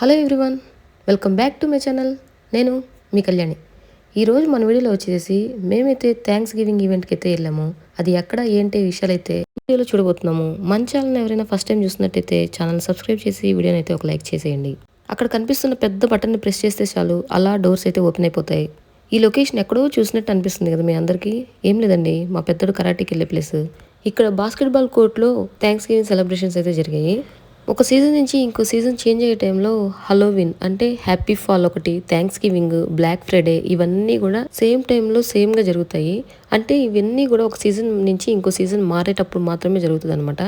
Hello everyone welcome back to my channel. నేను మీ కళ్యాణి. ఈరోజు మన వీడియోలో వచ్చేసి మేమైతే థ్యాంక్స్ గివింగ్ ఈవెంట్కి అయితే వెళ్ళాము. అది ఎక్కడ ఏంటి విషయాలు అయితే వీడియోలో చూడబోతున్నాము. మన ఛానల్ని ఎవరైనా ఫస్ట్ టైం చూసినట్టయితే ఛానల్ సబ్స్క్రైబ్ చేసి వీడియోని అయితే ఒక లైక్ చేసేయండి. అక్కడ కనిపిస్తున్న పెద్ద బటన్ని ప్రెస్ చేస్తే చాలు అలా డోర్స్ అయితే ఓపెన్ అయిపోతాయి. ఈ లొకేషన్ ఎక్కడో చూసినట్టు అనిపిస్తుంది కదా మీ అందరికీ. ఏం లేదండి మా పెద్దడు కరాటీకి వెళ్ళే ప్లేస్. ఇక్కడ బాస్కెట్బాల్ కోర్ట్లో థ్యాంక్స్ గివింగ్ సెలబ్రేషన్స్ అయితే జరిగాయి. ఒక సీజన్ నుంచి ఇంకో సీజన్ చేంజ్ అయ్యే టైంలో హలోవిన్ అంటే హ్యాపీ ఫాల్ ఒకటి థ్యాంక్స్ గివింగ్ బ్లాక్ ఫ్రైడే ఇవన్నీ కూడా సేమ్ టైంలో సేమ్గా జరుగుతాయి. అంటే ఇవన్నీ కూడా ఒక సీజన్ నుంచి ఇంకో సీజన్ మారేటప్పుడు మాత్రమే జరుగుతుంది అనమాట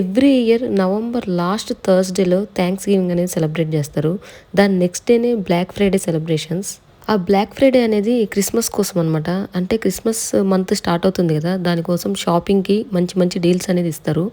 ఎవ్రీ ఇయర్ నవంబర్ లాస్ట్ థర్స్డేలో థ్యాంక్స్ గివింగ్ అనేది సెలబ్రేట్ చేస్తారు. దాని నెక్స్ట్ డేనే బ్లాక్ ఫ్రైడే సెలబ్రేషన్స్ ఆ బ్లాక్ ఫ్రైడే అనేది క్రిస్మస్ కోసం అనమాట అంటే క్రిస్మస్ మంత్ స్టార్ట్ అవుతుంది కదా దానికోసం షాపింగ్కి మంచి మంచి డీల్స్ అనేది ఇస్తారు.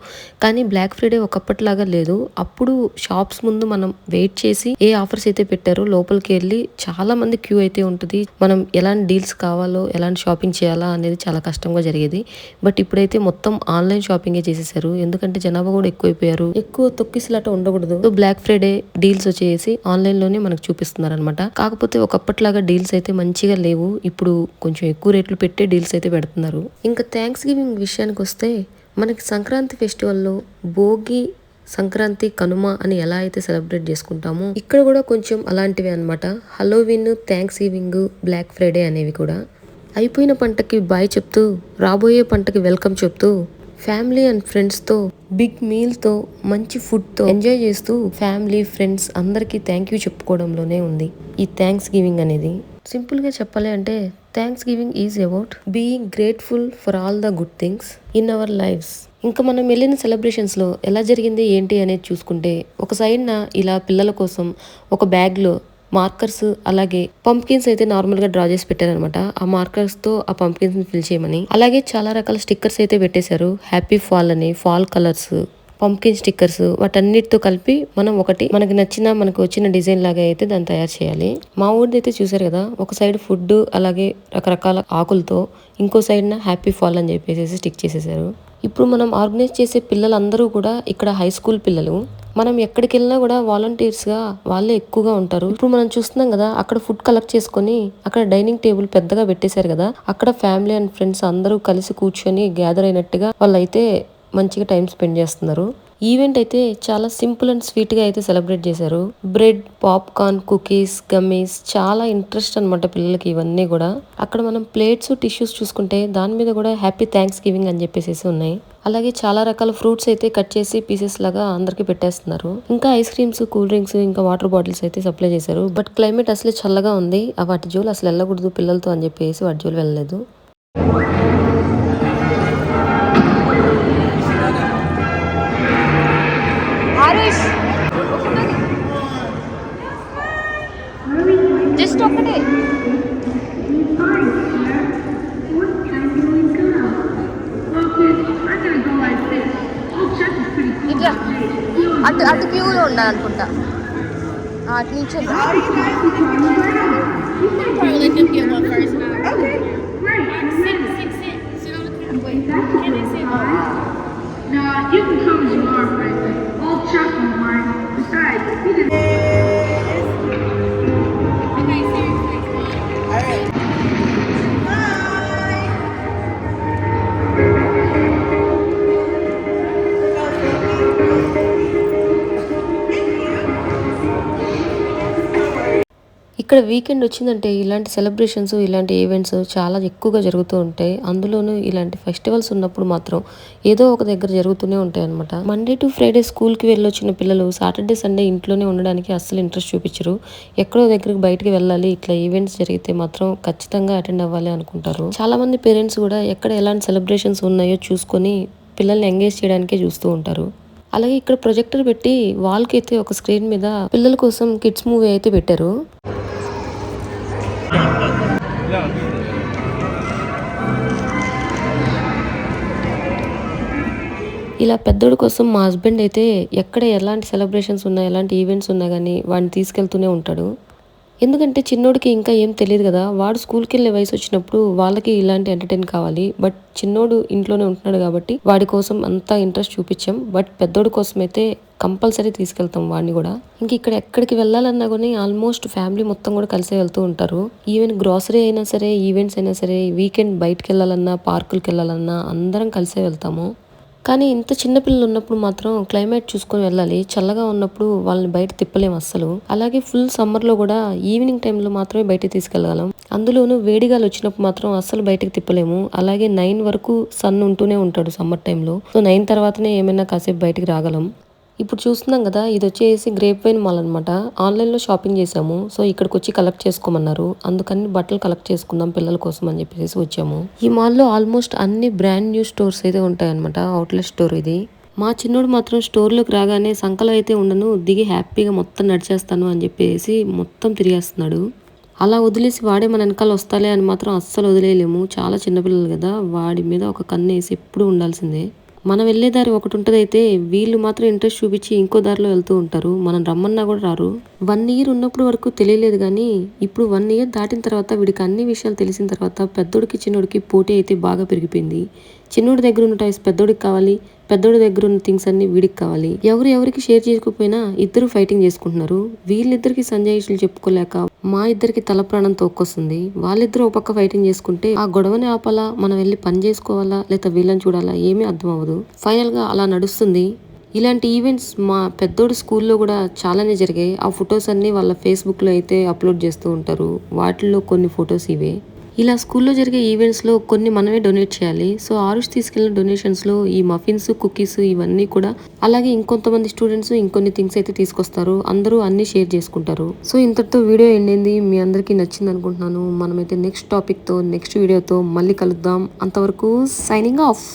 కానీ బ్లాక్ ఫ్రైడే ఒకప్పటిలాగా లేదు. అప్పుడు షాప్స్ ముందు మనం వెయిట్ చేసి ఏ ఆఫర్స్ అయితే పెట్టారో లోపలికి వెళ్ళి చాలా మంది క్యూ అయితే ఉంటుంది. మనం ఎలాంటి డీల్స్ కావాలో ఎలాంటి షాపింగ్ చేయాలా అనేది చాలా కష్టంగా జరిగేది. బట్ ఇప్పుడైతే మొత్తం ఆన్లైన్ షాపింగే చేసేసారు. ఎందుకంటే జనాభా కూడా ఎక్కువైపోయారు. ఎక్కువ తొక్కిసలాట ఉండకూడదు. బ్లాక్ ఫ్రైడే డీల్స్ వచ్చేసి ఆన్లైన్లోనే మనకు చూపిస్తున్నారు అనమాట కాకపోతే ఒకప్పటిలాగా డీల్స్ అయితే మంచిగా లేవు. ఇప్పుడు కొంచెం ఎక్కువ రేట్లు పెట్టే డీల్స్ అయితే పెడుతున్నారు. ఇంకా థ్యాంక్స్ గివింగ్ విషయానికి వస్తే మనకి సంక్రాంతి ఫెస్టివల్లో భోగి సంక్రాంతి కనుమ అని ఎలా అయితే సెలబ్రేట్ చేసుకుంటామో ఇక్కడ కూడా కొంచెం అలాంటివి అనమాట Halloween Thanksgiving black Friday అనేవి కూడా. అయిపోయిన పంటకి బాయ్ చెప్తూ రాబోయే పంటకి వెల్కమ్ చెప్తూ ఫ్యామిలీ అండ్ ఫ్రెండ్స్తో బిగ్ మీల్తో మంచి ఫుడ్తో ఎంజాయ్ చేస్తూ ఫ్యామిలీ ఫ్రెండ్స్ అందరికీ థ్యాంక్ యూ చెప్పుకోవడంలోనే ఉంది. ఈ థ్యాంక్స్ గివింగ్ అనేది సింపుల్గా చెప్పాలి అంటే Thanksgiving is about being grateful for all the good things in our lives ఇంకా మనం వెళ్ళిన సెలబ్రేషన్స్లో ఎలా జరిగింది ఏంటి అనేది చూసుకుంటే ఒక సైడ్న ఇలా పిల్లల కోసం ఒక బ్యాగ్లో మార్కర్స్ అలాగే పంప్కిన్స్ అయితే నార్మల్గా డ్రా చేసి పెట్టారనమాట ఆ మార్కర్స్తో ఆ పంప్కిన్స్ని ఫిల్ చేయమని. అలాగే చాలా రకాల స్టిక్కర్స్ అయితే పెట్టేశారు. హ్యాపీ ఫాల్ అని ఫాల్ కలర్స్ పంప్కిన్ స్టిక్కర్స్ వాటన్నిటితో కలిపి మనం ఒకటి మనకి నచ్చిన మనకు వచ్చిన డిజైన్ లాగా అయితే దాన్ని తయారు చేయాలి. మా ఊరిది అయితే చూసారు కదా ఒక సైడ్ ఫుడ్ అలాగే రకరకాల ఆకులతో ఇంకో సైడ్న హ్యాపీ ఫాల్ అని చెప్పేసి స్టిక్ చేసేసారు ఇప్పుడు మనం ఆర్గనైజ్ చేసే పిల్లలందరూ కూడా ఇక్కడ హై స్కూల్ పిల్లలు. మనం ఎక్కడికి వెళ్ళినా కూడా వాలంటీర్స్గా వాళ్ళే ఎక్కువగా ఉంటారు. ఇప్పుడు మనం చూస్తున్నాం కదా అక్కడ ఫుడ్ కలెక్ట్ చేసుకొని అక్కడ డైనింగ్ టేబుల్ పెద్దగా పెట్టేశారు కదా అక్కడ ఫ్యామిలీ అండ్ ఫ్రెండ్స్ అందరూ కలిసి కూర్చొని గ్యాదర్ అయినట్టుగా వాళ్ళైతే మంచిగా టైం స్పెండ్ చేస్తున్నారు. ఈవెంట్ అయితే చాలా సింపుల్ అండ్ స్వీట్గా అయితే సెలబ్రేట్ చేశారు. బ్రెడ్ పాప్కార్న్ కుకీస్ గమ్మీస్ చాలా ఇంట్రెస్ట్ అనమాట పిల్లలకి ఇవన్నీ కూడా. అక్కడ మనం ప్లేట్స్ టిష్యూస్ చూసుకుంటే దాని మీద కూడా హ్యాపీ థ్యాంక్స్ గివింగ్ అని చెప్పేసి ఉన్నాయి. అలాగే చాలా రకాల ఫ్రూట్స్ అయితే కట్ చేసి పీసెస్ లాగా అందరికి పెట్టేస్తున్నారు. ఇంకా ఐస్ క్రీమ్స్ కూల్ డ్రింక్స్ ఇంకా వాటర్ బాటిల్స్ అయితే సప్లై చేశారు. బట్ క్లైమేట్ అసలే చల్లగా ఉంది. ఆ వాటి జోలు అసలు వెళ్ళకూడదు పిల్లలతో అని చెప్పేసి వాటి జోలు వెళ్ళలేదు. జస్ట్ ఒకటే ఇట్లా అటు అటు క్యూలో ఉండాలనుకుంటా ఆ, అటు నుంచి Probably let them ఇక్కడ వీకెండ్ వచ్చిందంటే ఇలాంటి సెలబ్రేషన్స్ ఇలాంటి ఈవెంట్స్ చాలా ఎక్కువగా జరుగుతూ ఉంటాయి. అందులోనూ ఇలాంటి ఫెస్టివల్స్ ఉన్నప్పుడు మాత్రం ఏదో ఒక దగ్గర జరుగుతూనే ఉంటాయి అనమాట మండే టు ఫ్రైడే స్కూల్కి వెళ్ళొచ్చిన పిల్లలు సాటర్డే సండే ఇంట్లోనే ఉండడానికి అస్సలు ఇంట్రెస్ట్ చూపించరు. ఎక్కడో దగ్గరికి బయటికి వెళ్ళాలి ఇట్లా ఈవెంట్స్ జరిగితే మాత్రం ఖచ్చితంగా అటెండ్ అవ్వాలి అనుకుంటారు. చాలా మంది పేరెంట్స్ కూడా ఎక్కడ ఎలాంటి సెలబ్రేషన్స్ ఉన్నాయో చూసుకొని పిల్లల్ని ఎంగేజ్ చేయడానికే చూస్తూ ఉంటారు. అలాగే ఇక్కడ ప్రొజెక్టర్ పెట్టి వాల్కి అయితే ఒక స్క్రీన్ మీద పిల్లల కోసం కిడ్స్ మూవీ అయితే పెట్టారు. ఇలా పెద్దోడి కోసం మా హస్బెండ్ అయితే ఎక్కడ ఎలాంటి సెలబ్రేషన్స్ ఉన్నా ఎలాంటి ఈవెంట్స్ ఉన్నా కానీ వాడిని తీసుకెళ్తూనే ఉంటాడు. ఎందుకంటే చిన్నోడికి ఇంకా ఏం తెలియదు కదా వాడు స్కూల్కి వెళ్ళే వయసు వచ్చినప్పుడు వాళ్ళకి ఇలాంటి ఎంటర్టైన్ కావాలి. బట్ చిన్నోడు ఇంట్లోనే ఉంటున్నాడు కాబట్టి వాడి కోసం అంతా ఇంట్రెస్ట్ చూపించాం. బట్ పెద్దోడి కోసం అయితే కంపల్సరీ తీసుకెళ్తాం వాడిని కూడా. ఇంక ఇక్కడ ఎక్కడికి వెళ్ళాలన్నా కానీ ఆల్మోస్ట్ ఫ్యామిలీ మొత్తం కూడా కలిసే వెళ్తూ ఉంటారు. ఈవెన్ గ్రాసరీ అయినా సరే ఈవెంట్స్ అయినా సరే వీకెండ్ బయటకు వెళ్ళాలన్నా పార్కులకి వెళ్ళాలన్నా అందరం కలిసే వెళ్తాము. కానీ ఇంత చిన్నపిల్లలు ఉన్నప్పుడు మాత్రం క్లైమేట్ చూసుకొని వెళ్ళాలి. చల్లగా ఉన్నప్పుడు వాళ్ళని బయట తిప్పలేము అస్సలు. అలాగే ఫుల్ సమ్మర్లో కూడా ఈవినింగ్ టైంలో మాత్రమే బయటకు తీసుకెళ్ళగలం. అందులోనూ వేడిగాలు వచ్చినప్పుడు మాత్రం అస్సలు బయటకు తిప్పలేము. అలాగే నైన్ వరకు సన్ ఉంటూనే ఉంటాడు సమ్మర్ టైంలో. సో నైన్ తర్వాతనే ఏమైనా కాసేపు బయటకు రాగలం. ఇప్పుడు చూస్తున్నాం కదా ఇది వచ్చేసి గ్రేప్ వైన్ మాల్ అనమాట ఆన్లైన్లో షాపింగ్ చేసాము సో ఇక్కడికి వచ్చి కలెక్ట్ చేసుకోమన్నారు. అందుకని బట్టలు కలెక్ట్ చేసుకుందాం పిల్లల కోసం అని చెప్పేసి వచ్చాము. ఈ మాల్లో ఆల్మోస్ట్ అన్ని బ్రాండ్ న్యూ స్టోర్స్ అయితే ఉంటాయన్నమాట. అవుట్లెట్ స్టోర్ ఇది. మా చిన్నోడు మాత్రం స్టోర్లోకి రాగానే సంకలో అయితే ఉండను దిగి హ్యాపీగా మొత్తం నడిచేస్తాను అని చెప్పేసి మొత్తం తిరిగేస్తున్నాడు. అలా వదిలేసి వాడే మన వెనకాల వస్తాలే అని మాత్రం అస్సలు వదిలేయలేము. చాలా చిన్నపిల్లలు కదా వాడి మీద ఒక కన్ను వేసి ఎప్పుడు ఉండాల్సిందే. మనం వెళ్ళే దారి ఒకటి ఉంటుంది అయితే వీళ్ళు మాత్రం ఇంట్రెస్ట్ చూపించి ఇంకో దారిలో వెళ్తూ ఉంటారు. మనం రమ్మన్నా కూడా రారు. వన్ ఇయర్ ఉన్నప్పుడు వరకు తెలియలేదు కానీ ఇప్పుడు వన్ ఇయర్ దాటిన తర్వాత వీడికి అన్ని విషయాలు తెలిసిన తర్వాత పెద్దోడికి చిన్నోడికి పోటీ అయితే బాగా పెరిగిపోయింది. చిన్నోడి దగ్గర ఉన్న టాయ్స్ పెద్దోడికి కావాలి పెద్దోడి దగ్గర ఉన్న థింగ్స్ అన్ని వీడికి కావాలి. ఎవరు ఎవరికి షేర్ చేసుకోకపోయినా ఇద్దరు ఫైటింగ్ చేసుకుంటున్నారు. వీళ్ళిద్దరికి సంజాయిషులు చెప్పుకోలేక మా ఇద్దరికి తల ప్రాణం తోక్కొస్తుంది. వాళ్ళిద్దరూ ఒక పక్క ఫైటింగ్ చేసుకుంటే ఆ గొడవని ఆపాలా మనం వెళ్ళి పని చేసుకోవాలా లేదా వీళ్ళని చూడాలా ఏమీ అర్థం అవ్వదు. ఫైనల్గా అలా నడుస్తుంది. ఇలాంటి ఈవెంట్స్ మా పెద్దోడు స్కూల్లో కూడా చాలానే జరిగాయి. ఆ ఫొటోస్ అన్ని వాళ్ళ ఫేస్బుక్లో అయితే అప్లోడ్ చేస్తూ ఉంటారు. వాటిల్లో కొన్ని ఫొటోస్ ఇవే. ఇలా స్కూల్లో జరిగే ఈవెంట్స్లో కొన్ని మనమే డొనేట్ చేయాలి. సో ఆరుష్ తీసుకెళ్ళిన డొనేషన్స్లో ఈ మఫిన్స్ కుకీస్ ఇవన్నీ కూడా అలాగే ఇంకొంతమంది స్టూడెంట్స్ ఇంకొన్ని థింగ్స్ అయితే తీసుకొస్తారు. అందరూ అన్ని షేర్ చేసుకుంటారు. సో ఇంతటితో వీడియో ఎండింది. మీ అందరికీ నచ్చింది అనుకుంటున్నాను మనమైతే నెక్స్ట్ టాపిక్తో నెక్స్ట్ వీడియోతో మళ్ళీ కలుద్దాం. అంతవరకు సైనింగ్ ఆఫ్!